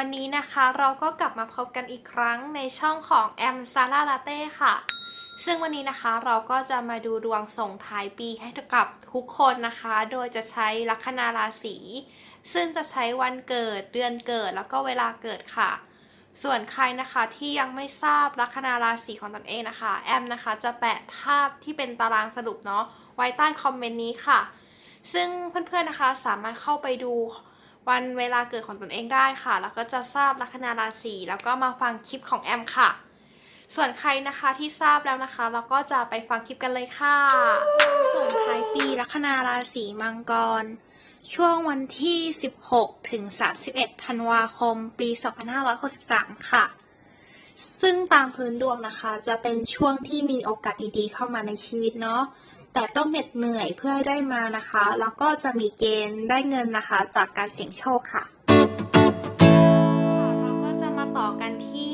วันนี้นะคะเราก็กลับมาพบกันอีกครั้งในช่องของแอมซาร่าลาเต้ค่ะ ซึ่งวันนี้นะคะเราก็จะมาดูดวงส่งท้ายปีให้กับทุกคนนะคะ โดยจะใช้ลัคนาราศีซึ่งจะใช้วันเกิดเดือนเกิดแล้วก็เวลาเกิดค่ะ ส่วนใครนะคะที่ยังไม่ทราบลัคนาราศีของตนเองนะคะ แอมนะคะจะแปะภาพที่เป็นตารางสรุปเนาะไว้ใต้คอมเมนต์นี้ค่ะ ซึ่งเพื่อนๆนะคะสามารถเข้าไปดู วันเวลาเกิดของตนเองได้ค่ะ แล้วก็จะทราบลัคนาราศีแล้วก็มาฟังคลิปของแอมค่ะ ส่วนใครนะคะที่ทราบแล้วนะคะ เราก็จะไปฟังคลิปกันเลยค่ะ ส่งท้ายปีลัคนาราศีมังกร ช่วงวันที่ 16 ถึง 31 ธันวาคม ปี 2563 ค่ะ ซึ่งตามพื้นดวงนะคะ จะเป็นช่วงที่มีโอกาสดีๆเข้ามาในชีวิตเนาะ แต่ต้องเหน็ดเหนื่อยเพื่อให้ได้มานะคะ แล้วก็จะมีเกณฑ์ได้เงินนะคะ จากการเสี่ยงโชคค่ะ เราก็จะมาต่อกันที่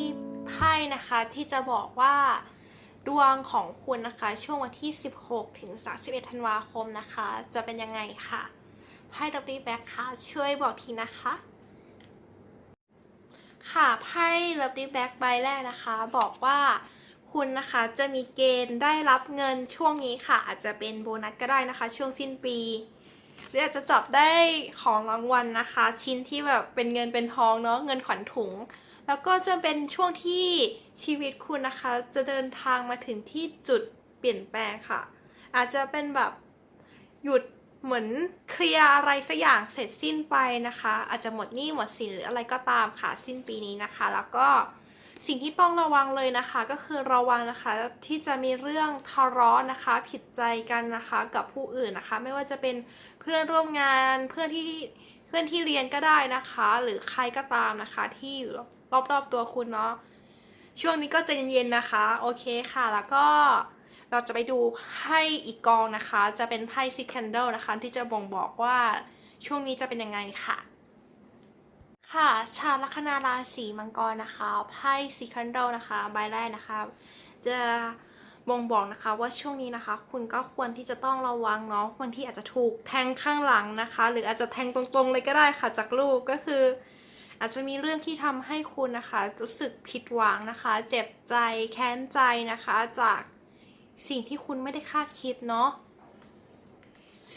ไพ่นะคะ ที่จะบอกว่าดวงของคุณนะคะ ช่วงวันที่ 16 ถึง 31 ธันวาคมนะคะ จะเป็นยังไงค่ะไพ่ดับเบิลแบ็คค่ะ ช่วยบอกทีนะคะ ค่ะไพ่เลิฟดี้แบ็กใบแรกนะคะ บอกว่า คุณนะคะจะมีเกณฑ์ได้รับเงินช่วงนี้ค่ะ อาจจะเป็นโบนัสก็ได้นะคะ ช่วงสิ้นปี หรืออาจจะจับได้ของรางวัลนะคะ ชิ้นที่แบบเป็นเงินเป็นทองเนาะเงินขวัญถุง แล้วก็จะเป็นช่วงที่ชีวิตคุณนะคะ จะเดินทางมาถึงที่จุดเปลี่ยนแปลงค่ะ อาจจะเป็นแบบหยุดเหมือนเคลียร์อะไรสักอย่างเสร็จสิ้นไปนะคะ อาจจะหมดหนี้หมดสินหรืออะไรก็ตามค่ะ สิ้นปีนี้นะคะ แล้วก็ สิ่งที่ต้องระวังเลยนะคะก็คือระวังนะคะที่จะมีเรื่องทะเลาะนะคะ ผิดใจกันนะคะกับผู้อื่นนะคะ ไม่ว่าจะเป็นเพื่อนร่วมงานเพื่อนที่เพื่อนที่เรียนก็ได้นะคะ หรือใครก็ตามนะคะ ที่อยู่รอบๆตัวคุณเนาะช่วงนี้ก็จะเย็นๆนะคะ โอเคค่ะ แล้วก็เราจะไปดูไพ่อีกกองนะคะ จะเป็นไพ่ซิคันเดลนะคะ ที่จะบ่งบอกว่าช่วงนี้จะเป็นยังไงค่ะ ค่ะ ชาวลัคนาราศีมังกรนะคะ ไพ่ซิคันเดนะคะ ใบแรกนะคะ จะบ่งบอกนะคะว่าช่วงนี้นะคะ คุณก็ควรที่จะต้องระวังเนาะบางที่อาจจะถูกแทงข้างหลังนะคะ หรืออาจจะแทงตรงๆเลยก็ได้ค่ะ จากลูกก็คือ อาจจะมีเรื่องที่ทำให้คุณนะคะ รู้สึกผิดหวังนะคะ เจ็บใจแค้นใจนะคะ จากสิ่งที่คุณไม่ได้คาดคิดเนาะ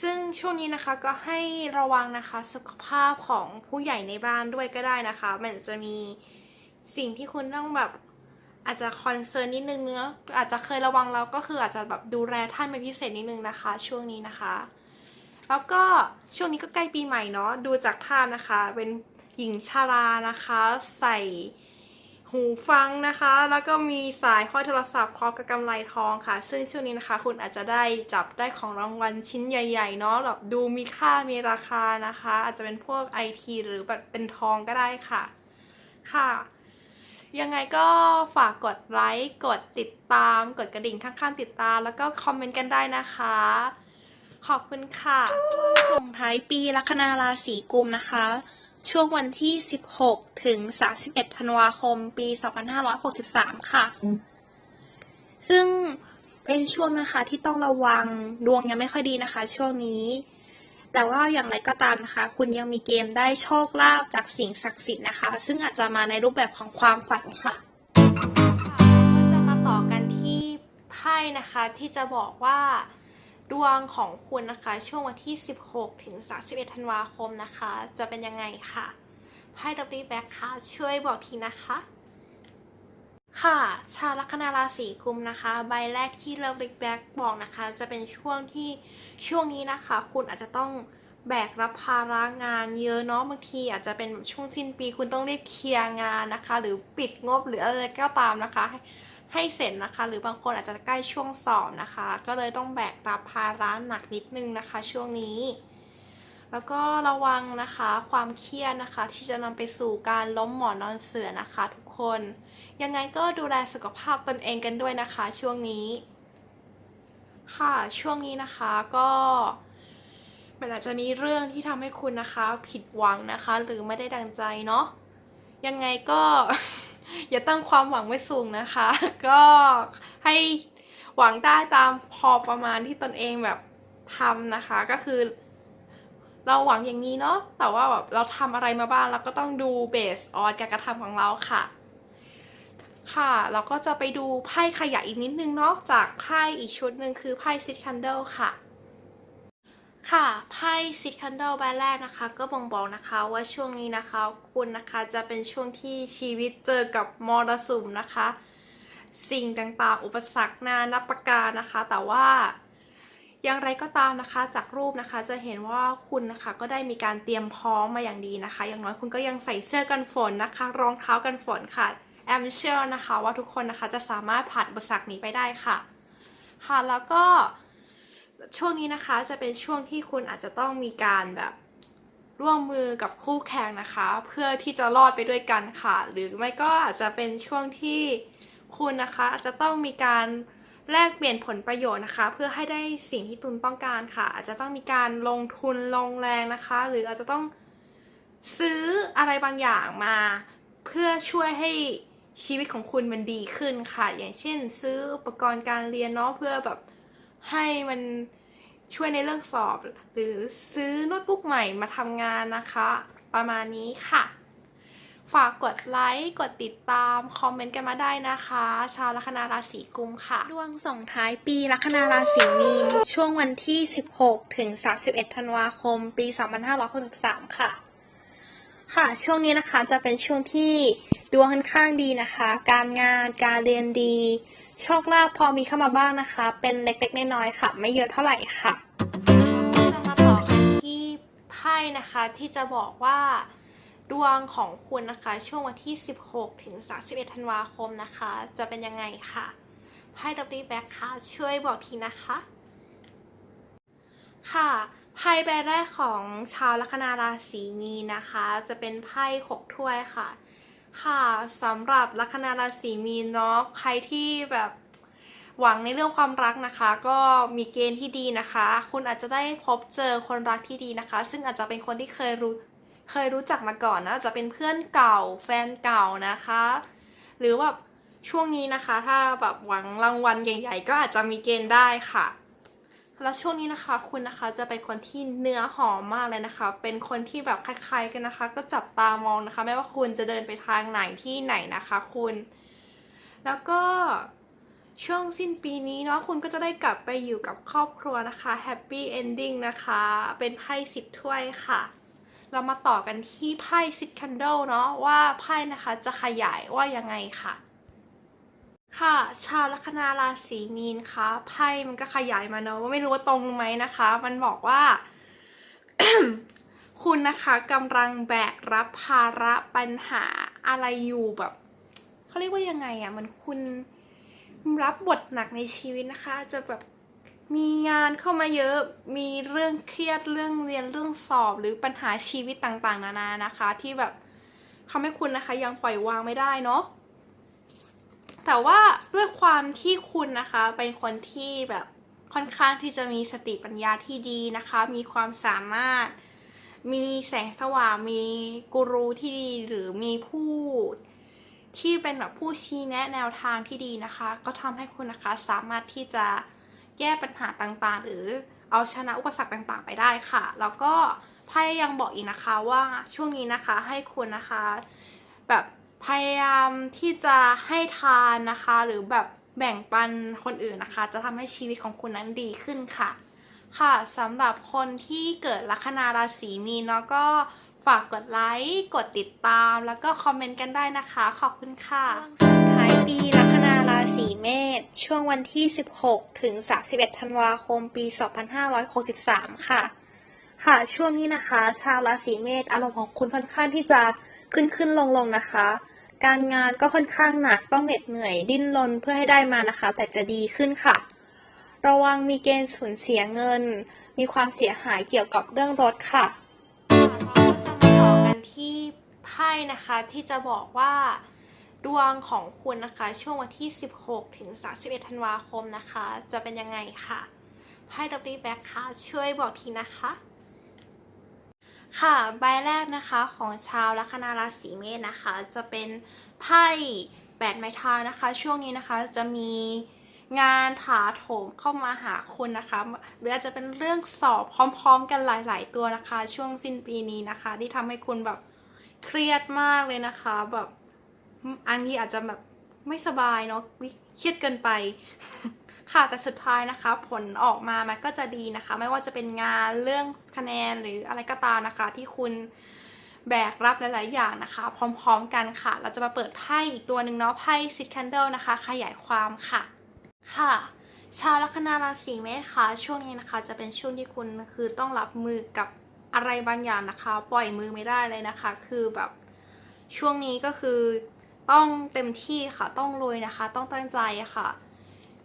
ซึ่งช่วงนี้นะคะก็ให้ระวังนะคะสุขภาพของผู้ใหญ่ในบ้านด้วยก็ได้นะคะ มันจะมีสิ่งที่คุณต้องแบบอาจจะคอนเซิร์นนิดนึงเนาะอาจจะเคยระวังแล้วก็คืออาจจะแบบดูแลท่านเป็นพิเศษนิดนึงนะคะ ช่วงนี้นะคะ แล้วก็ช่วงนี้ก็ใกล้ปีใหม่เนาะดูจากภาพนะคะ เป็นหญิงชารานะคะ ใส่ หูฟังนะคะ แล้วก็มีสายห้อยโทรศัพท์คล้องกับกำไลทองค่ะ ซึ่งช่วงนี้นะคะ คุณอาจจะได้จับได้ของรางวัลชิ้นใหญ่ๆเนาะแบบดูมีค่ามีราคานะคะ อาจจะเป็นพวกไอทีหรือแบบเป็นทองก็ได้ค่ะ ค่ะ ยังไงก็ฝากกดไลค์กดติดตาม กดกระดิ่งข้างๆติดตาม แล้วก็คอมเมนต์กันได้นะคะขอบคุณค่ะส่งท้ายปีลัคนาราศีกุมนะคะ ช่วงวันที่ 16 ถึง 31 ธันวาคม ปี 2563 ค่ะ ซึ่งเป็นช่วงนะคะที่ต้องระวังดวงยังไม่ค่อยดีนะคะ ช่วงนี้ แต่ว่าอย่างไรก็ตามนะคะ คุณยังมีเกณฑ์ได้โชคลาภจากสิ่งศักดิ์สิทธิ์นะคะ ซึ่งอาจจะมาในรูปแบบของความฝันค่ะก็จะมาต่อกันที่ไพ่นะคะที่จะบอกว่า ดวงของคุณนะคะ ช่วงวันที่ 16 ถึง 31 ธันวาคมนะคะ จะเป็นยังไงค่ะไพ่ดับเบิลแบ็คค่ะ ช่วยบอกทีนะคะ ค่ะ ชาวลัคนาราศีกุมนะคะ ใบแรกที่เลิฟลิกแบ็กบอกนะคะ จะเป็นช่วงที่ช่วงนี้นะคะ คุณอาจจะต้องแบกรับภาระงานเยอะเนาะบางทีอาจจะเป็นช่วงสิ้นปีคุณต้องรีบเคลียร์งานนะคะ หรือปิดงบหรืออะไรก็ตามนะคะ ให้เสร็จนะคะ หรือบางคนอาจจะใกล้ช่วงสอบนะคะ ก็เลยต้องแบกรับภาระหนักนิดนึงนะคะ ช่วงนี้ แล้วก็ระวังนะคะความเครียดนะคะ ที่จะนำไปสู่การล้มหมอนนอนเสือนะคะ ทุกคน ยังไงก็ดูแลสุขภาพตนเองกันด้วยนะคะ ช่วงนี้ค่ะช่วงนี้นะคะก็มันอาจจะมีเรื่องที่ทำให้คุณนะคะ ผิดหวังนะคะ หรือไม่ได้ดังใจเนาะยังไงก็ อย่าตั้งความหวังไว้สูงนะคะ ก็ให้หวังได้ตามพอประมาณที่ตนเองแบบทำนะคะ ก็คือ เราหวังอย่างนี้เนาะแต่ว่าแบบเราทำอะไรมาบ้างเราก็ต้องดูเบสออนการกระทำของเราค่ะ ค่ะ เราก็จะไปดูไพ่ขยะอีกนิดนึงเนาะจากไพ่อีกชุดหนึ่งคือไพ่ซิทคันเดิลค่ะ ค่ะไพ่ซิคันเดิลใบแรกนะคะ ก็บ่งบอกนะคะว่าช่วงนี้นะคะ คุณนะคะจะเป็นช่วงที่ชีวิตเจอกับมรสุมนะคะ สิ่งต่างๆ อุปสรรคนานับประการนะคะ แต่ว่าอย่างไรก็ตามนะคะ จากรูปนะคะจะเห็นว่าคุณนะคะก็ได้มีการเตรียมพร้อมมาอย่างดีนะคะ อย่างน้อยคุณก็ยังใส่เสื้อกันฝนนะคะ รองเท้ากันฝนค่ะแอมเชื่อนะคะว่าทุกคนนะคะจะสามารถผ่านอุปสรรคนี้ไปได้ค่ะ ค่ะแล้วก็ ช่วงนี้นะคะจะเป็นช่วงที่คุณอาจจะต้องมีการแบบร่วมมือกับคู่แข่งนะคะ เพื่อที่จะรอดไปด้วยกันค่ะ หรือไม่ก็อาจจะเป็นช่วงที่คุณนะคะอาจจะต้องมีการแลกเปลี่ยนผลประโยชน์นะคะ เพื่อให้ได้สิ่งที่ตุนต้องการค่ะ อาจจะต้องมีการลงทุนลงแรงนะคะ หรืออาจจะต้องซื้ออะไรบางอย่างมา เพื่อช่วยให้ชีวิตของคุณมันดีขึ้นค่ะ อย่างเช่น ซื้ออุปกรณ์การเรียนเนาะเพื่อแบบ ให้มันช่วยในเรื่องสอบ หรือซื้อโน้ตบุ๊กใหม่มาทำงานนะคะ ประมาณนี้ค่ะ ฝากกดไลค์กดติดตาม คอมเมนต์กันมาได้นะคะ ชาวลัคนาราศีกุมค่ะ ดวงส่งท้ายปีลัคนาราศีมีน ช่วงวันที่ 16 ถึง 31 ธันวาคม ปี 2563 ค่ะค่ะช่วงนี้นะคะจะเป็นช่วงที่ดวงค่อนข้างดีนะคะ การงานการเรียนดี โชคลาภพอมีเข้ามาบ้างนะคะ เป็นเล็กๆน้อยๆค่ะ ไม่เยอะเท่าไหร่ค่ะจะมาต่อกันที่ไพ่นะคะ ที่จะบอกว่าดวงของคุณนะคะ ช่วงวันที่ 16 ถึง 31 ธันวาคมนะคะ จะเป็นยังไงค่ะไพ่ดับเบิลแบ็คค่ะ ช่วยบอกทีนะคะ ค่ะไพ่ใบแรกของชาวลัคนาราศีมีนนะคะ จะเป็นไพ่หกถ้วยค่ะ ค่ะสำหรับลัคนาราศีมีนเนาะใครที่แบบหวังในเรื่องความรักนะคะ ก็มีเกณฑ์ที่ดีนะคะ คุณอาจจะได้พบเจอคนรักที่ดีนะคะ ซึ่งอาจจะเป็นคนที่เคยรู้เคยรู้จักมาก่อนนะจจะเป็นเพื่อนเก่าแฟนเก่านะคะ หรือว่าช่วงนี้นะคะ ถ้าแบบหวังรางวัลใหญ่ ๆ ก็อาจจะมีเกณฑ์ได้ค่ะ แล้วช่วงนี้นะคะคุณนะคะจะเป็นคนที่เนื้อหอมมากเลยนะคะ เป็นคนที่แบบคล้ายๆกันนะคะ ก็จับตามองนะคะ ไม่ว่าคุณจะเดินไปทางไหนที่ไหนนะคะคุณ แล้วก็ช่วงสิ้นปีนี้เนาะคุณก็จะได้กลับไปอยู่กับครอบครัวนะคะแฮปปี้เอนดิ้งนะคะ เป็นไพ่สิบถ้วยค่ะ เรามาต่อกันที่ไพ่ซิ t คันโดเนาะว่าไพ่นะคะจะขยายว่ายังไงค่ะ ค่ะ ชาวลัคนาราศีมีนคะไพ่มันก็ขยายมาเนอะว่าไม่รู้ว่าตรงไหมนะคะ มันบอกว่า คุณนะคะกำลังแบกรับภาระปัญหาอะไรอยู่แบบเขาเรียกว่ายังไงอะ่ะมันคุณรับบทหนักในชีวิตนะคะ จะแบบมีงานเข้ามาเยอะมีเรื่องเครียดเรื่องเรียนเรื่องสอบหรือปัญหาชีวิตต่างๆ นานานะคะ ที่แบบทำให้คุณนะคะยังปล่อยวางไม่ได้เนาะ แต่ว่าด้วยความที่คุณนะคะ เป็นคนที่แบบค่อนข้างที่จะมีสติปัญญาที่ดีนะคะ มีความสามารถ มีแสงสว่าง มีกูรูที่ดี หรือมีผู้ที่เป็นแบบผู้ชี้แนะแนวทางที่ดีนะคะ ก็ทำให้คุณนะคะสามารถที่จะแก้ปัญหาต่างๆ หรือเอาชนะอุปสรรคต่างๆ ไปได้ค่ะ แล้วก็ไพ่ยังบอกอีกนะคะว่าช่วงนี้นะคะให้คุณนะคะ แบบ พยายามที่จะให้ทานนะคะ หรือแบบแบ่งปันคนอื่นนะคะ จะทำให้ชีวิตของคุณนั้นดีขึ้นค่ะ ค่ะสำหรับคนที่เกิดลัคนาราศีมีนเนาะก็ฝากกดไลค์ กดติดตาม แล้วก็คอมเมนต์กันได้นะคะ ขอบคุณค่ะช่วงสุดท้ายปีลัคนาราศีเมษช่วงวันที่ 16 ถึง 31 ธันวาคม ปี 2563 ค่ะ ค่ะ ช่วงนี้นะคะ ชาวราศีเมษอารมณ์ของคุณค่อนข้างที่จะขึ้นขึ้นลงลงนะคะ การงานก็ค่อนข้างหนักต้องเหน็ดเหนื่อยดิ้นรนเพื่อให้ได้มานะคะ แต่จะดีขึ้นค่ะ ระวังมีเกณฑ์สูญเสียเงิน มีความเสียหายเกี่ยวกับเรื่องรถค่ะเราก็จะมาต่อกันที่ไพ่นะคะที่จะบอกว่าดวงของคุณนะคะช่วงวันที่ 16 ถึง 31 ธันวาคมนะคะ จะเป็นยังไงค่ะไพ่ดับเบิลแบ็คค่ะช่วยบอกทีนะคะ ค่ะใบแรกนะคะของชาวลัคนาราศีเมษนะคะ จะเป็นไพ่แปดไม้เท้านะคะ ช่วงนี้นะคะจะมีงานถาโถมเข้ามาหาคุณนะคะหรืออาจจะเป็นเรื่องสอบพร้อมๆ กันหลาย ๆ ตัวนะคะ ช่วงสิ้นปีนี้นะคะ ที่ทำให้คุณแบบเครียดมากเลยนะคะแบบอันนี้อาจจะแบบไม่สบายเนาะเครียดเกินไป ค่ะแต่สุดท้ายนะคะผลออกมามันก็จะดีนะคะ ไม่ว่าจะเป็นงานเรื่องคะแนนหรืออะไรก็ตามนะคะ ที่คุณแบกรับหลาย ๆ อย่างนะคะ พร้อม ๆ กันค่ะ เราจะมาเปิดไพ่อีกตัวหนึ่งเนาะไพ่ซิดแคนเดิลนะคะ ขยายความค่ะค่ะ ชาวลัคนาราศีเมษคะช่วงนี้นะคะ จะเป็นช่วงที่คุณคือต้องรับมือกับอะไรบางอย่างนะคะ ปล่อยมือไม่ได้เลยนะคะ คือแบบช่วงนี้ก็คือต้องเต็มที่ค่ะต้องลุยนะคะ ต้องตั้งใจค่ะ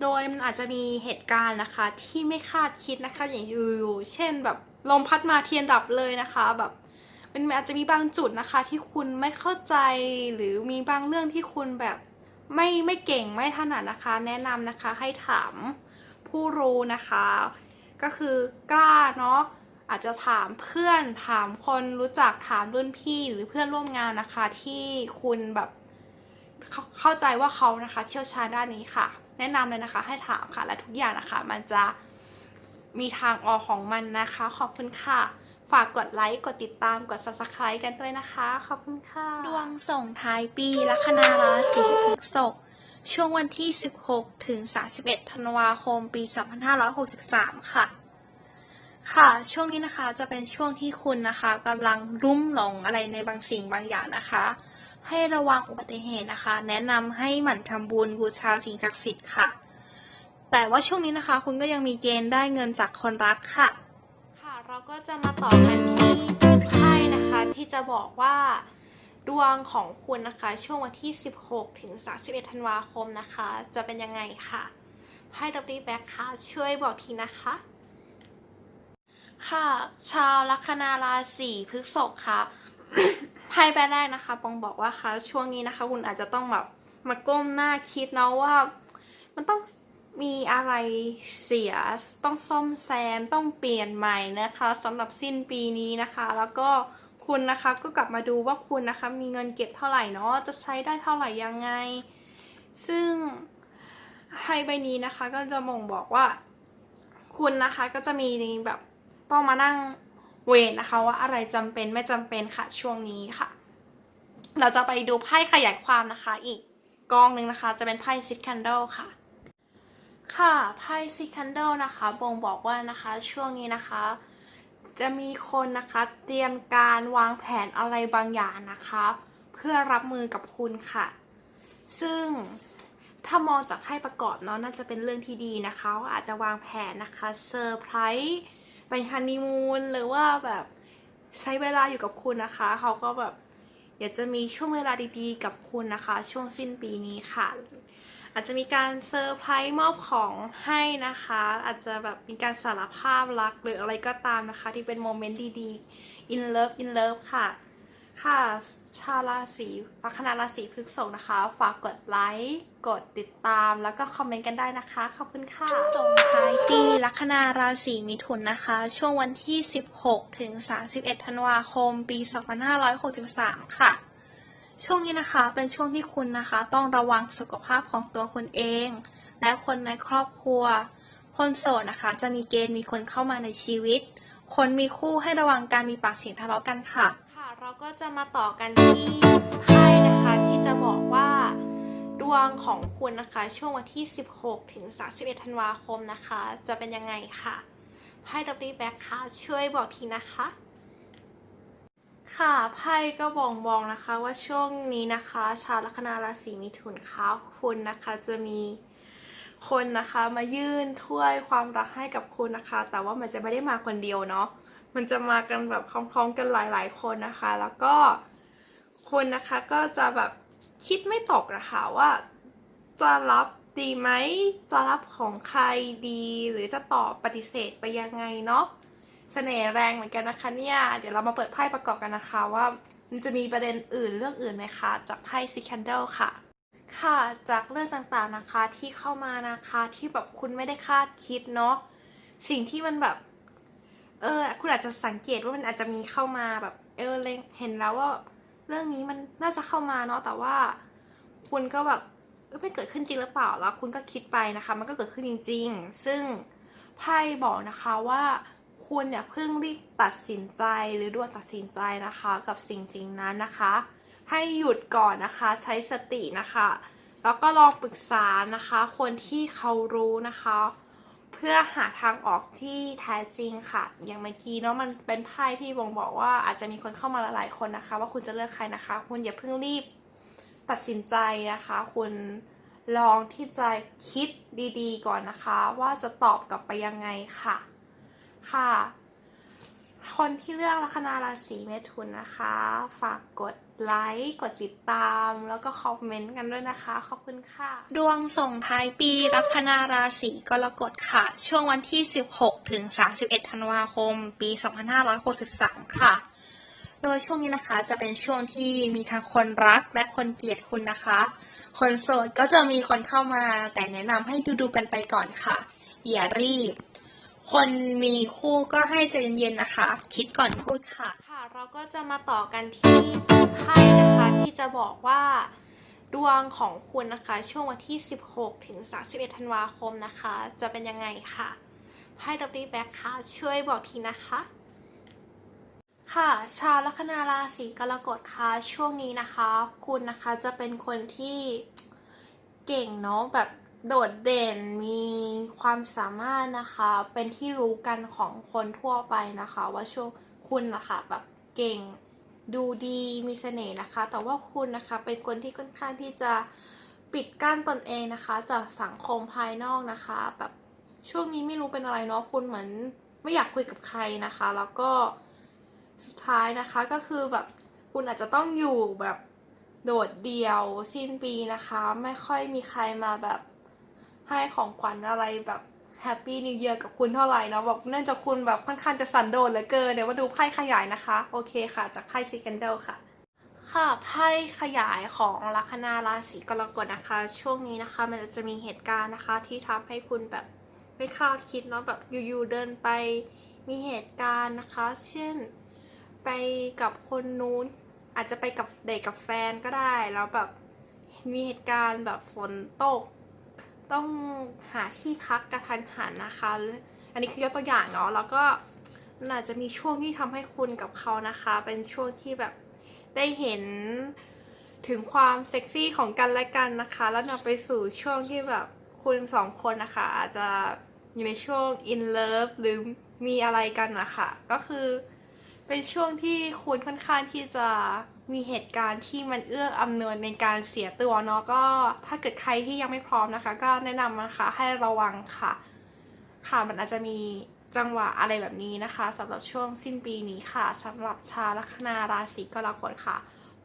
โดยมันอาจจะมีเหตุการณ์นะคะที่ไม่คาดคิดนะคะ อย่างอยู่ๆเช่นแบบลมพัดมาเทียนดับเลยนะคะแบบมันอาจจะมีบางจุดนะคะ ที่คุณไม่เข้าใจหรือมีบางเรื่องที่คุณแบบไม่ไม่เก่งไม่ถนัดนะคะ แนะนำนะคะให้ถามผู้รู้นะคะ ก็คือกล้าเนาะอาจจะถามเพื่อนถามคนรู้จักถามรุ่นพี่หรือเพื่อนร่วมงานนะคะ ที่คุณแบบเข้าเข้าใจว่าเขานะคะ เชี่ยวชาญด้านนี้ค่ะ แนะนำเลยนะคะ ให้ถามค่ะ และทุกอย่างนะคะ มันจะมีทางออกของมันนะคะ ขอบคุณค่ะ ฝากกดไลค์ กดติดตาม กด subscribe กันด้วยนะคะ ขอบคุณค่ะ ดวงส่งท้ายปีลัคนาราศีพฤษภช่วงวันที่ 16 ถึง 31 ธันวาคม ปี 2563 ค่ะ ค่ะ ช่วงนี้นะคะจะเป็นช่วงที่คุณนะคะกำลังรุ่มหลงอะไรในบางสิ่งบางอย่างนะคะ ให้ระวังอุบัติเหตุนะคะ แนะนำให้หมั่นทำบุญบูชาสิ่งศักดิ์สิทธิ์ค่ะ แต่ว่าช่วงนี้นะคะ คุณก็ยังมีเกณฑ์ได้เงินจากคนรักค่ะ ค่ะ เราก็จะมาต่อกันที่ไพ่นะคะ ที่จะบอกว่าดวงของคุณนะคะ ช่วงวันที่ 16 ถึง 31 ธันวาคมนะคะ จะเป็นยังไงค่ะไพ่ดับเบิลแบ็คค่ะ ช่วยบอกทีนะคะ ค่ะ ชาวลัคนาราศีพฤษภค่ะ ไพ่ใบแรกนะคะปองบอกว่าค่ะช่วงนี้นะคะ คุณอาจจะต้องแบบมาก้มหน้าคิดเนาะว่า มันต้องมีอะไรเสียต้องซ่อมแซมต้องเปลี่ยนใหม่นะคะสำหรับสิ้นปีนี้นะคะ แล้วก็คุณนะคะก็กลับมาดูว่าคุณนะคะ มีเงินเก็บเท่าไหร่เนาะจะใช้ได้เท่าไหร่ยังไง ซึ่งไพ่ใบนี้นะคะ ก็จะมงบอกว่า คุณนะคะก็จะมีแบบต้องมานั่ง เวทนะคะว่าอะไรจำเป็นไม่จำเป็นค่ะช่วงนี้ค่ะ เราจะไปดูไพ่ขยายความนะคะ อีกกองหนึ่งนะคะ จะเป็นไพ่ซิดคันเดลค่ะ ค่ะไพ่ซิคันเดลนะคะบ่งบอกว่านะคะช่วงนี้นะคะ จะมีคนนะคะเตรียมการวางแผนอะไรบางอย่างนะคะ เพื่อรับมือกับคุณค่ะ ซึ่งถ้ามองจากไพ่ประกอบเนาะน่าจะเป็นเรื่องที่ดีนะคะาอาจจะวางแผนนะคะเซอร์ไพรส์ ไปฮันนีมูนหรือว่าแบบใช้เวลาอยู่กับคุณนะคะ เขาก็แบบอยากจะมีช่วงเวลาดีๆ กับคุณนะคะ ช่วงสิ้นปีนี้ค่ะ อาจจะมีการเซอร์ไพรส์มอบของให้นะคะ อาจจะแบบมีการสารภาพรักหรืออะไรก็ตามนะคะ ที่เป็นโมเมนต์ดีๆ in love in love ค่ะ ค่ะ ชาวราศีลัคนาราศีพฤษภนะคะ ฝากกดไลค์กดติดตามแล้วก็คอมเมนต์กันได้นะคะ ขอบคุณค่ะ ส่งท้ายปีลัคนาราศีมิถุนนะคะ ช่วงวันที่ 16 ถึง 31 ธันวาคม ปี 2563 ค่ะ ช่วงนี้นะคะเป็นช่วงที่คุณนะคะ ต้องระวังสุขภาพของตัวคุณเอง และคนในครอบครัว คนโสดนะคะ จะมีเกณฑ์มีคนเข้ามาในชีวิต คนมีคู่ให้ระวังการมีปากเสียงทะเลาะกันค่ะ ค่ะ เราก็จะมาต่อกันที่ไพ่นะคะที่จะบอกว่า ดวงของคุณนะคะ ช่วงวันที่ 16 ถึง 31 ธันวาคมนะคะ จะเป็นยังไงค่ะไพ่ดับเบิลแบ็คค่ะ ช่วยบอกทีนะคะ ค่ะไพ่ก็บ่งบอกนะคะว่าช่วงนี้นะคะ ชาวลัคนาราศีมิถุนคะคุณนะคะจะมี คนนะคะมายื่นถ้วยความรักให้กับคุณนะคะ แต่ว่ามันจะไม่ได้มาคนเดียวเนาะมันจะมากันแบบพร้อมๆกันหลาย ๆ คนนะคะ แล้วก็คุณนะคะก็จะแบบคิดไม่ตกนะคะว่า จะรับดีไหมจะรับของใครดี หรือจะตอบปฏิเสธไปยังไงเนาะเสน่ห์แรงเหมือนกันนะคะเนี่ย เดี๋ยวเรามาเปิดไพ่ประกอบกันนะคะว่ามันจะมีประเด็นอื่นเรื่องอื่นไหมคะ จากไพ่ซิคันเดลค่ะ ค่ะจากเรื่องต่างๆนะคะที่เข้ามานะคะที่แบบคุณไม่ได้คาดคิดเนาะสิ่งที่มันแบบ เออ คุณอาจจะสังเกตว่ามันอาจจะมีเข้ามาแบบ เออเล็งเห็นแล้วว่าเรื่องนี้มันน่าจะเข้ามาเนาะแต่ว่า คุณก็แบบเอ้ยมันเกิดขึ้นจริงหรือเปล่าแล้วคุณก็คิดไปนะคะ มันก็เกิดขึ้นจริง ๆ ซึ่งไพ่บอกนะคะว่าคุณเนี่ยเพิ่งรีบตัดสินใจหรือด่วนตัดสินใจนะคะ กับสิ่งสิ่งนั้นนะคะ ให้หยุดก่อนนะคะ ใช้สตินะคะ แล้วก็ลองปรึกษานะคะ คนที่เขารู้นะคะ เพื่อหาทางออกที่แท้จริงค่ะ อย่างเมื่อกี้เนาะมันเป็นไพ่ที่บ่งบอกว่าอาจจะมีคนเข้ามาหลายๆคนนะคะ ว่าคุณจะเลือกใครนะคะ คุณอย่าเพิ่งรีบตัดสินใจนะคะ คุณลองที่จะคิดดี ๆ ก่อนนะคะ ว่าจะตอบกลับไปยังไงค่ะ ค่ะ คนที่เลือกลัคนาราศีเมถุนนะคะ ฝากกด ไลค์ กดติดตาม แล้วก็คอมเมนต์กันด้วยนะคะ ขอบคุณค่ะ ดวงส่งท้ายปี ลัคนาราศีกรกฎค่ะ ช่วงวันที่ 16 ถึง 31 ธันวาคม ปี 2563 ค่ะ โดยช่วงนี้นะคะจะเป็นช่วงที่มีทั้งคนรักและคนเกลียดคุณนะคะ คนโสดก็จะมีคนเข้ามาแต่แนะนำให้ดูดูกันไปก่อนค่ะ อย่ารีบ คนมีคู่ก็ให้ใจเย็นๆนะคะ คิดก่อนพูดค่ะ ค่ะ เราก็จะมาต่อกันที่ไพ่นะคะที่จะบอกว่าดวงของคุณนะคะ ช่วงวันที่ 16 ถึง 31 ธันวาคมนะคะ จะเป็นยังไงค่ะไพ่ดับบี้แบ็คค่ะ ช่วยบอกทีนะคะ ค่ะ ชาวลัคนาราศีกรกฎค่ะช่วงนี้นะคะ คุณนะคะจะเป็นคนที่เก่งเนาะแบบ โดดเด่นมีความสามารถนะคะ เป็นที่รู้กันของคนทั่วไปนะคะ ว่าช่วงคุณนะคะแบบเก่งดูดีมีเสน่ห์นะคะ แต่ว่าคุณนะคะเป็นคนที่ค่อนข้างที่จะปิดกั้นตนเองนะคะ จากสังคมภายนอกนะคะ แบบช่วงนี้ไม่รู้เป็นอะไรเนาะคุณเหมือนไม่อยากคุยกับใครนะคะ แล้วก็สุดท้ายนะคะก็คือแบบคุณอาจจะต้องอยู่แบบโดดเดี่ยวสิ้นปีนะคะ ไม่ค่อยมีใครมาแบบ ให้ของขวัญอะไรแบบแฮปปี้นิว e ย r กับคุณเท่าไหร่นะแบบเนื่องจากคุณแบบค่อนข้างจะสันโดษเหลือเกินเดี๋ยวมาดูไพ่ขยายนะคะ โอเคค่ะ จากไพ่ซีกันเดลค่ะ ค่ะไพ่ขยายของลัคนาราศีกรกฎนะคะ ช่วงนี้นะคะ มันจะมีเหตุการณ์นะคะ ที่ทำให้คุณแบบไม่คาดคิดเนาะแบบอยู่ๆเดินไปมีเหตุการณ์นะคะ เช่นไปกับคนนู้น อาจจะไปกับเด็กกับแฟนก็ได้แล้วแบบมีเหตุการณ์แบบฝนตก ต้องหาที่พักกระทันหันนะคะ อันนี้คือยกตัวอย่างเนาะแล้วก็มันอาจจะมีช่วงที่ทำให้คุณกับเขานะคะ เป็นช่วงที่แบบได้เห็นถึงความเซ็กซี่ของกันและกันนะคะ แล้วนำไปสู่ช่วงที่แบบคุณสองคนนะคะ อาจจะอยู่ในช่วง in love หรือมีอะไรกันนะคะ ก็คือเป็นช่วงที่คุณค่อนข้างที่จะ มีเหตุการณ์ที่มันเอื้ออำนวยในการเสียตัวเนาะก็ถ้าเกิดใครที่ยังไม่พร้อมนะคะ ก็แนะนำนะคะให้ระวังค่ะ ค่ะมันอาจจะมีจังหวะอะไรแบบนี้นะคะสำหรับช่วงสิ้นปีนี้ค่ะสำหรับชาวลัคนาราศีกรกฎค่ะ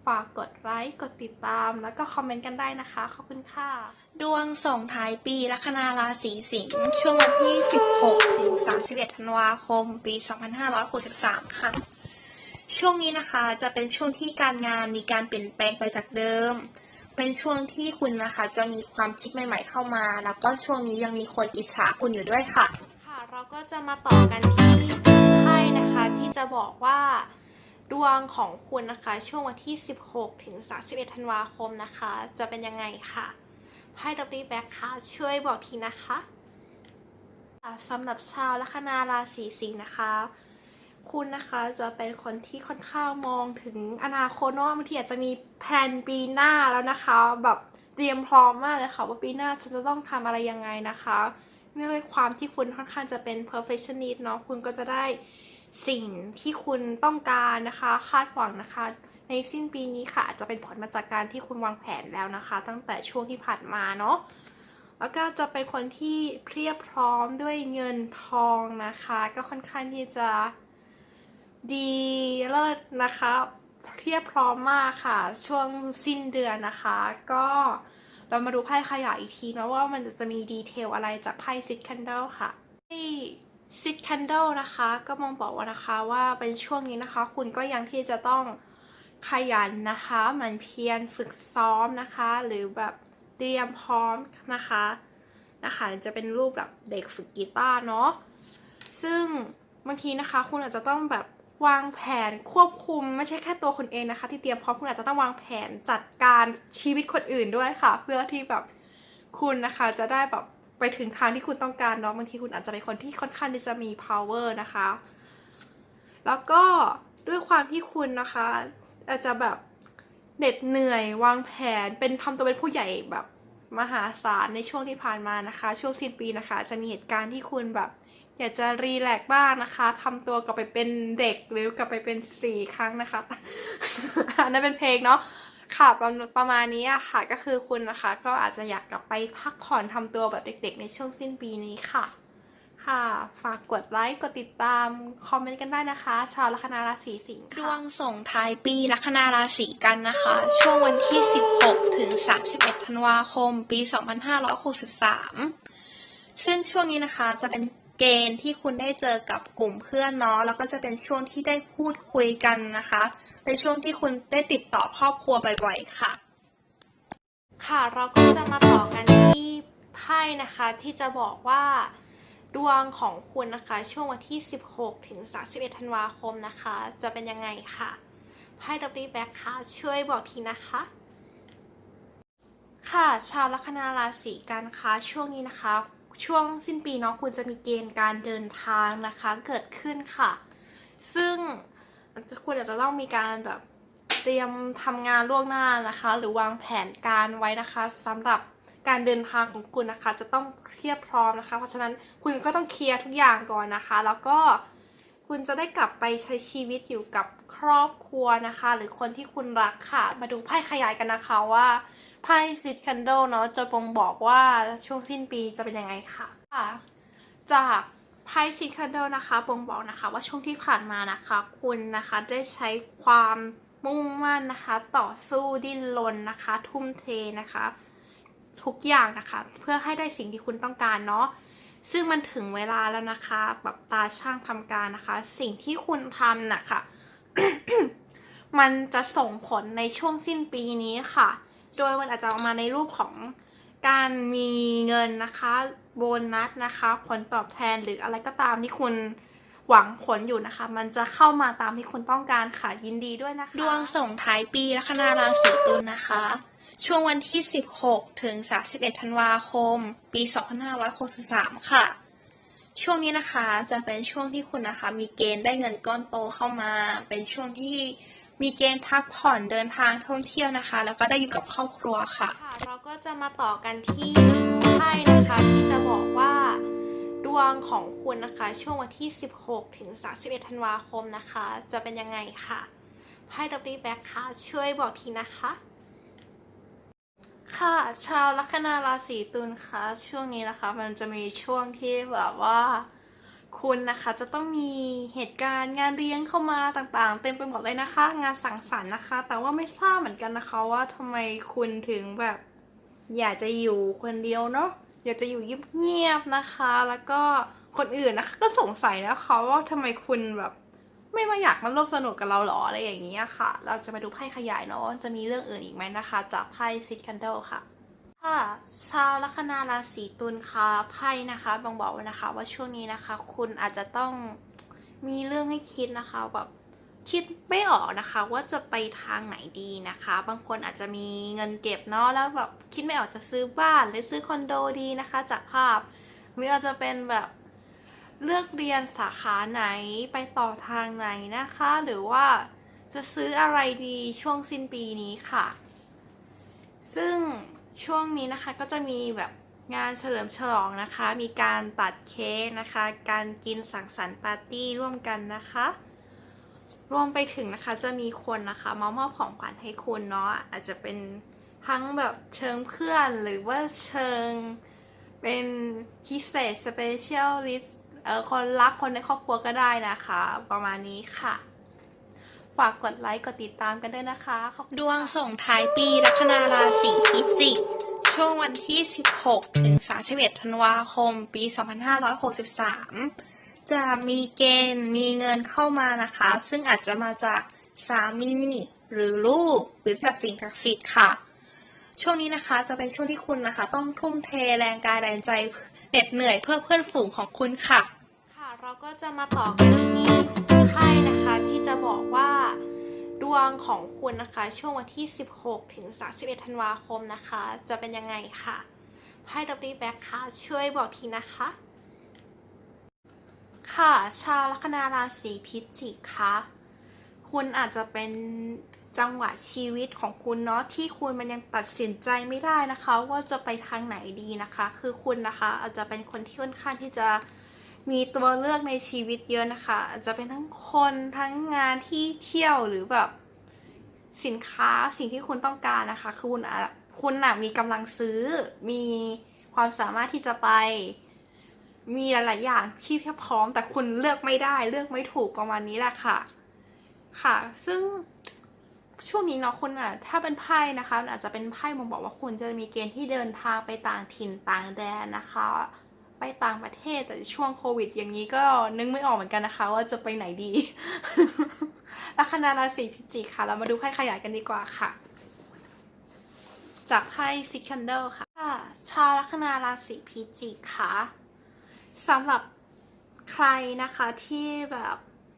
ฝากกดไลค์กดติดตาม แล้วก็คอมเมนต์กันได้นะคะ ขอบคุณค่ะ ดวงส่งท้ายปีลัคนาราศีสิงห์ช่วงวันที่ 16ถึง31 ธันวาคม ปี 2563 ค่ะ ช่วงนี้นะคะจะเป็นช่วงที่การงานมีการเปลี่ยนแปลงไปจากเดิม เป็นช่วงที่คุณนะคะ จะมีความคิดใหม่ ๆ เข้ามา แล้วก็ช่วงนี้ยังมีคนอิจฉาคุณอยู่ด้วยค่ะ ค่ะ เราก็จะมาต่อกันที่ไพ่นะคะ ที่จะบอกว่าดวงของคุณนะคะ ช่วงวันที่ 16 ถึง 31 ธันวาคมนะคะ จะเป็นยังไงค่ะไพ่ดับเบิลแบ็คค่ะ ช่วยบอกทีนะคะสำหรับชาวลัคนาราศีสิงห์นะคะ คุณนะคะจะเป็นคนที่ค่อนข้างมองถึงอนาคตเนาะบางทีอาจจะมีแผนปีหน้าแล้วนะคะ แบบเตรียมพร้อมมากเลยค่ะว่าปีหน้าฉันจะต้องทำอะไรยังไงนะคะเนื่องด้วยความที่คุณค่อนข้างจะเป็น perfectionist เนาะคุณก็จะได้สิ่งที่คุณต้องการนะคะ คาดหวังนะคะ ในสิ้นปีนี้ค่ะ อาจจะเป็นผลมาจากการที่คุณวางแผนแล้วนะคะ ตั้งแต่ช่วงที่ผ่านมาเนาะแล้วก็จะเป็นคนที่เพรียบพร้อมด้วยเงินทองนะคะ ก็ค่อนข้างที่จะ ดีเลิศนะคะเพียบพร้อมมากค่ะ ช่วงสิ้นเดือนนะคะ ก็เรามาดูไพ่ขยายอีกทีนะว่ามันจะมีดีเทลอะไรจากไพ่ซิ c แคนเดลค่ะที่ซิ c แคนเดลนะคะก็มองบอกว่านะคะว่าเป็นช่วงนี้นะคะ คุณก็ยังที่จะต้องขยันนะคะหมันเพียรฝึกซ้อมนะคะ หรือแบบเตรียมพร้อมนะคะนะคะจะเป็นรูปแบบเด็กฝึกกีตาร์เนาะซึ่งบางทีนะคะ คุณอาจจะต้องแบบ วางแผนควบคุมไม่ใช่แค่ตัวคุณเองนะคะ ที่เตรียมพร้อมคุณอาจจะต้องวางแผนจัดการชีวิตคนอื่นด้วยค่ะ เพื่อที่แบบคุณนะคะจะได้แบบไปถึงทางที่คุณต้องการเนาะบางทีคุณอาจจะเป็นคนที่ค่อนข้างที่จะมี power นะคะ แล้วก็ด้วยความที่คุณนะคะ อาจจะแบบเหน็ดเหนื่อยวางแผนเป็นทำตัวเป็นผู้ใหญ่แบบมหาศาลในช่วงที่ผ่านมานะคะ ช่วงสิ้นปีนะคะ จะมีเหตุการณ์ที่คุณแบบ อยากจะรีแลกซ์บ้างนะคะทำตัวกลับไปเป็นเด็กหรือกลับไปเป็นสี่ครั้งนะคะอันนั้นเป็นเพลงเนาะค่ะประประมาณนี้อะค่ะก็คือคุณนะคะ ก็อาจจะอยากกลับไปพักผ่อนทำตัวแบบเด็กๆ ในช่วงสิ้นปีนี้ค่ะ ค่ะ ฝากกดไลค์ กดติดตาม คอมเมนต์กันได้นะคะ ชาวลัคนาราศีสิงห์ดวงส่งท้ายปีลัคนาราศีกันนะคะ ช่วงวันที่ 16 ถึง 31 ธันวาคม ปี 2563 ซึ่งช่วงนี้นะคะจะเป็น เกณฑ์ที่คุณได้เจอกับกลุ่มเพื่อนเนาะแล้วก็จะเป็นช่วงที่ได้พูดคุยกันนะคะเป็นช่วงที่คุณได้ติดต่อครอบครัวบ่อยๆค่ะ ค่ะเราก็จะมาต่อกันที่ไพ่นะคะที่จะบอกว่าดวงของคุณนะคะช่วงวันที่ 16 ถึง 31 ธันวาคมนะคะ จะเป็นยังไงค่ะไพ่ดับบิลแบ็คค่ะช่วยบอกทีนะคะค่ะชาวลัคนาราศีกันคะช่วงนี้นะคะ ช่วงสิ้นปีเนาะคุณจะมีเกณฑ์การเดินทางนะคะเกิดขึ้นค่ะ ซึ่งคุณอาจจะต้องมีการแบบเตรียมทำงานล่วงหน้านะคะ หรือวางแผนการไว้นะคะสำหรับการเดินทางของคุณนะคะ จะต้องเพียบพร้อมนะคะ เพราะฉะนั้นคุณก็ต้องเคลียร์ทุกอย่างก่อนนะคะ แล้วก็ คุณจะได้กลับไปใช้ชีวิตอยู่กับครอบครัวนะคะ หรือคนที่คุณรักค่ะ มาดูไพ่ขยายกันนะคะว่าไพ่ซิดคันโดเนาะจะบ่งบอกว่าช่วงสิ้นปีจะเป็นยังไงค่ะค่ะจากไพ่ซิคันเดลนะคะบ่งบอกนะคะว่าช่วงที่ผ่านมานะคะ คุณนะคะได้ใช้ความมุ่งมั่นนะคะ ต่อสู้ดิ้นรนนะคะ ทุ่มเทนะคะ ทุกอย่างนะคะ เพื่อให้ได้สิ่งที่คุณต้องการเนาะ ซึ่งมันถึงเวลาแล้วนะคะแบบตาช่างทำการนะคะ สิ่งที่คุณทำนะคะมันจะส่งผลในช่วงสิ้นปีนี้ค่ะ โดยมันอาจจะออกมาในรูปของการมีเงินนะคะ โบนัสนะคะ ผลตอบแทนหรืออะไรก็ตามที่คุณหวังผลอยู่นะคะ มันจะเข้ามาตามที่คุณต้องการค่ะยินดีด้วยนะคะ ดวงส่งท้ายปีลัคนาราศีตุลนะคะ ช่วงวันที่ 16 ถึง 31 ธันวาคม ปี 2563 ค่ะ ช่วงนี้นะคะจะเป็นช่วงที่คุณนะคะมีเกณฑ์ได้เงินก้อนโตเข้ามา เป็นช่วงที่มีเกณฑ์พักผ่อนเดินทางท่องเที่ยวนะคะ แล้วก็ได้อยู่กับครอบครัวค่ะ เราก็จะมาต่อกันที่ไพ่นะคะที่จะบอกว่าดวงของคุณนะคะ ช่วงวันที่ 16 ถึง 31 ธันวาคมนะคะ จะเป็นยังไงค่ะไพ่ดับเบิลแบ็คค่ะช่วยบอกทีนะคะ ค่ะ ชาวลัคนาราศีตุลคะช่วงนี้นะคะ มันจะมีช่วงที่แบบว่า คุณนะคะจะต้องมีเหตุการณ์งานเลี้ยงเข้ามาต่างๆ เต็มไปหมดเลยนะคะ งานสังสรรค์นะคะ แต่ว่าไม่ทราบเหมือนกันนะคะว่าทำไมคุณถึงแบบ อยากจะอยู่คนเดียวเนาะอยากจะอยู่เงียบๆนะคะ แล้วก็คนอื่นนะคะก็สงสัยนะคะว่าทำไมคุณแบบ ไม่มาอยากมาร่วมสนุกกับเราหรออะไรอย่างนี้ค่ะ เราจะมาดูไพ่ขยายเนาะจะมีเรื่องอื่นอีกไหมนะคะ จากไพ่ซิดคันเดลค่ะค่ะชาวลัคนาราศีตุลค่ะไพ่นะคะบองบอกไว้นะคะ ว่าช่วงนี้นะคะ คุณอาจจะต้องมีเรื่องให้คิดนะคะแบบคิดไม่ออกนะคะ ว่าจะไปทางไหนดีนะคะ บางคนอาจจะมีเงินเก็บเนาะแล้วแบบคิดไม่ออกจะซื้อบ้านหรือซื้อคอนโดดีนะคะ จากภาพหรืออาจจะเป็นแบบ เลือกเรียนสาขาไหนไปต่อทางไหนนะคะ หรือว่าจะซื้ออะไรดีช่วงสิ้นปีนี้ค่ะ ซึ่งช่วงนี้นะคะก็จะมีแบบงานเฉลิมฉลองนะคะ มีการตัดเค้กนะคะ การกินสังสรรค์ปาร์ตี้ร่วมกันนะคะ รวมไปถึงนะคะจะมีคนนะคะมามอบของขวัญให้คุณเนาะอาจจะเป็นทั้งแบบเชิงเพื่อนหรือว่าเชิงเป็นพิเศษสเปเชียลลิส เออคนรักคนในครอบครัวก็ได้นะคะ ประมาณนี้ค่ะ ฝากกดไลค์กดติดตามกันด้วยนะคะขอบคุณดวงส่งท้ายปีลัคนาราศีพิจิก ช่วงวันที่ 16 ถึง 31 ธันวาคม ปี 2563 จะมีเกณฑ์มีเงินเข้ามานะคะ ซึ่งอาจจะมาจากสามีหรือลูกหรือจากสิ่งศักดิ์สิทธิ์ค่ะ ช่วงนี้นะคะจะเป็นช่วงที่คุณนะคะ ต้องทุ่มเทแรงกายแรงใจเหน็ดเหนื่อยเพื่อเพื่อนฝูงของคุณค่ะ เราก็จะมาต่อกันที่ไพ่นะคะที่จะบอกว่าดวงของคุณนะคะ ช่วงวันที่ 16 ถึง 31 ธันวาคมนะคะ จะเป็นยังไงค่ะไพ่ดับเบิลแบ็คค่ะ ช่วยบอกทีนะคะ ค่ะ ชาวลัคนาราศีพิจิกค่ะคุณอาจจะเป็นจังหวะชีวิตของคุณเนาะที่คุณมันยังตัดสินใจไม่ได้นะคะ ว่าจะไปทางไหนดีนะคะ คือคุณนะคะอาจจะเป็นคนที่ค่อนข้างที่จะ มีตัวเลือกในชีวิตเยอะนะคะ จะเป็นทั้งคนทั้งงานที่เที่ยวหรือแบบสินค้าสิ่งที่คุณต้องการนะคะ คือคุณอะคุณอะมีกำลังซื้อ มีความสามารถที่จะไป มีหลาย ๆ อย่างที่เพียบพร้อม แต่คุณเลือกไม่ได้เลือกไม่ถูกประมาณนี้แหละค่ะ ค่ะ ซึ่งช่วงนี้เนาะคุณอะ ถ้าเป็นไพ่นะคะอาจจะเป็นไพ่มองบอกว่าคุณจะมีเกณฑ์ที่เดินทางไปต่างถิ่นต่างแดนนะคะ ต่างประเทศแต่ช่วงโควิด อย่างนี้ก็นึกไม่ออกเหมือนกันนะคะ ว่าจะไปไหนดี ลัคนาราศีพิจิกค่ะ เรามาดูไพ่ขยายกันดีกว่าค่ะ จากไพ่ซิคันเดลค่ะค่ะชาวลัคนาราศีพิจิกค่ะสำหรับใครนะคะที่แบบ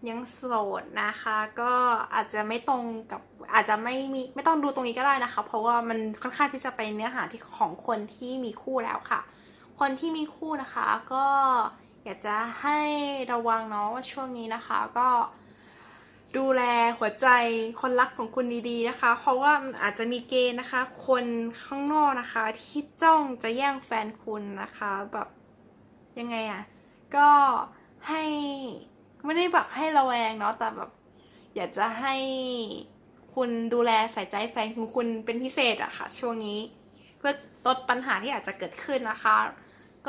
ยังโสดนะคะ ก็อาจจะไม่ตรงกับอาจจะไม่มีไม่ต้องดูตรงนี้ก็ได้นะคะ เพราะว่ามันค่อนข้างที่จะเป็นเนื้อหาที่ของคนที่มีคู่แล้วค่ะ คนที่มีคู่นะคะก็อยากจะให้ระวังเนาะว่าช่วงนี้นะคะก็ดูแลหัวใจคนรักของคุณดีๆนะคะ เพราะว่าอาจจะมีเกณฑ์นะคะ คนข้างนอกนะคะ ที่จ้องจะแย่งแฟนคุณนะคะแบบยังไงอะก็ให้ไม่ได้แบบให้ระแวงเนาะแต่แบบอยากจะให้คุณดูแลใส่ใจแฟนของคุณเป็นพิเศษอะค่ะ ช่วงนี้ เพื่อลดปัญหาที่อาจจะเกิดขึ้นนะคะ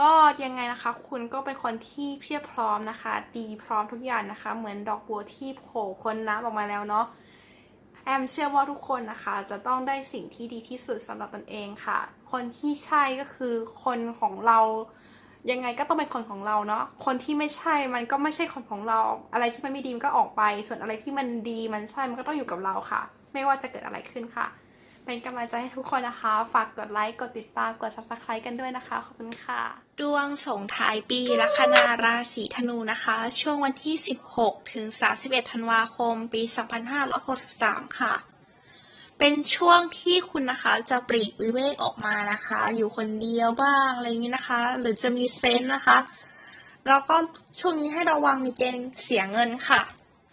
ก็ยังไงนะคะ คุณก็เป็นคนที่เพียบพร้อมนะคะ ดีพร้อมทุกอย่างนะคะ เหมือนดอกบัวที่โผล่พ้นน้ำออกมาแล้วเนาะแอมเชื่อว่าทุกคนนะคะ จะต้องได้สิ่งที่ดีที่สุดสำหรับตนเองค่ะ คนที่ใช่ก็คือคนของเรายังไงก็ต้องเป็นคนของเราเนาะ คนที่ไม่ใช่มันก็ไม่ใช่คนของเรา อะไรที่มันไม่ดีมันก็ออกไป ส่วนอะไรที่มันดีมันใช่มันก็ต้องอยู่กับเราค่ะ ไม่ว่าจะเกิดอะไรขึ้นค่ะ เป็นกำลังใจให้ทุกคนนะคะ ฝากกดไลค์ กดติดตาม กด subscribe กันด้วยนะคะ ขอบคุณค่ะ ดวงส่งท้ายปีลัคนาราศีธนูนะคะ ช่วงวันที่ 16 ถึง 31 ธันวาคม ปี 2563 ค่ะ เป็นช่วงที่คุณนะคะจะปลีกวิเวกออกมานะคะ อยู่คนเดียวบ้างอะไรอย่างนี้นะคะ หรือจะมีเซนส์นะคะ แล้วก็ช่วงนี้ให้ระวังมีเกณฑ์เสียเงินค่ะ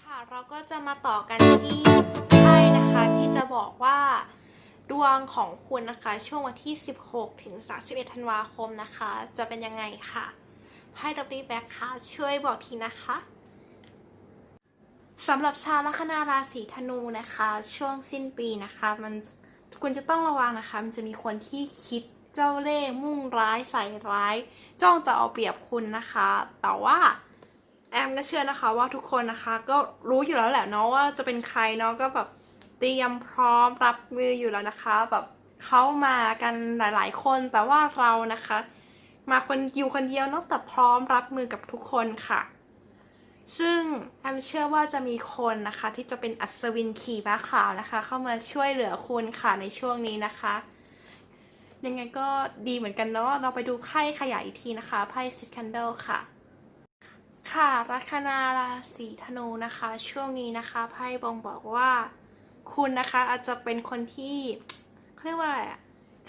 ค่ะ เราก็จะมาต่อกันที่ไพ่นะคะที่จะบอกว่า ดวงของคุณนะคะ ช่วงวันที่ 16 ถึง 31 ธันวาคมนะคะ จะเป็นยังไงค่ะไพ่ดับเบิลแบ็คค่ะ ช่วยบอกทีนะคะสำหรับชาวลัคนาราศีธนูนะคะ ช่วงสิ้นปีนะคะ มันคุณจะต้องระวังนะคะ มันจะมีคนที่คิดเจ้าเล่ห์มุ่งร้ายใส่ร้าย จ้องจะเอาเปรียบคุณนะคะ แต่ว่าแอมก็เชื่อนะคะว่าทุกคนนะคะ ก็รู้อยู่แล้วแหละเนาะว่าจะเป็นใครเนาะก็แบบ เตรียมพร้อมรับมืออยู่แล้วนะคะแบบเขามากันหลาย ๆ คนแต่ว่าเรานะคะ มาคนอยู่คนเดียวนาะแต่พร้อมรับมือกับทุกคนค่ะ ซึ่งแอมเชื่อว่าจะมีคนนะคะ ที่จะเป็นอัศวินขี่ม้าขาวนะคะ เข้ามาช่วยเหลือคุณค่ะในช่วงนี้นะคะ ยังไงก็ดีเหมือนกันเนาะเราไปดูไพ่ขยายอีกทีนะคะไพ่ซิคันเดลค่ะค่ะลัคนาราศีธนูนะคะ ช่วงนี้นะคะไพ่บ่งบอกว่า คุณนะคะอาจจะเป็นคนที่เขาเรียกว่าอะไรอะ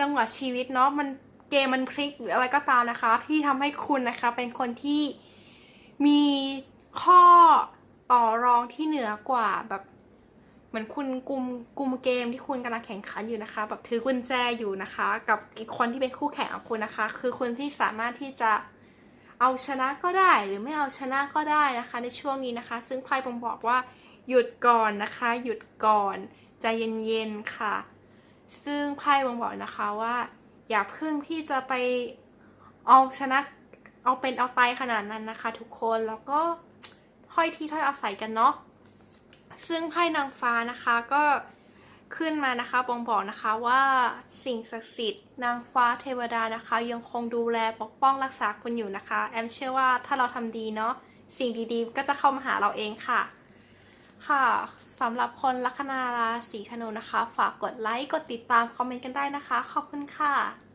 จังหวะชีวิตเนาะมันเกมมันพลิกหรืออะไรก็ตามนะคะ ที่ทำให้คุณนะคะเป็นคนที่มีข้อต่อรองที่เหนือกว่าแบบเหมือนคุณกุมกุมเกมที่คุณกำลังแข่งขันอยู่นะคะ แบบถือกุญแจอยู่นะคะ กับอีกคนที่เป็นคู่แข่งของคุณนะคะ คือคนที่สามารถที่จะเอาชนะก็ได้ หรือไม่เอาชนะก็ได้นะคะ ในช่วงนี้นะคะ ซึ่งไพ่ผมบอกว่า หยุดก่อนนะคะ หยุดก่อนใจเย็นๆค่ะ ซึ่งไพ่ผมบอกนะคะว่า อย่าเพิ่งที่จะไปเอาชนะเอาเป็นเอาตายขนาดนั้นนะคะ ทุกคนแล้วก็ถ้อยที่ถ้อยอาศัยกันเนาะซึ่งไพ่นางฟ้านะคะก็ขึ้นมานะคะบ่งบอกนะคะว่าสิ่งศักดิ์สิทธิ์นางฟ้าเทวดานะคะ ยังคงดูแลปกป้องรักษาคุณอยู่นะคะ แอมเชื่อว่าถ้าเราทำดีเนาะสิ่งดีๆ ก็จะเข้ามาหาเราเองค่ะ ค่ะสำหรับคนลัคนาราศีธนูนะคะ ฝากกดไลค์ กดติดตาม คอมเมนต์กันได้นะคะ ขอบคุณค่ะ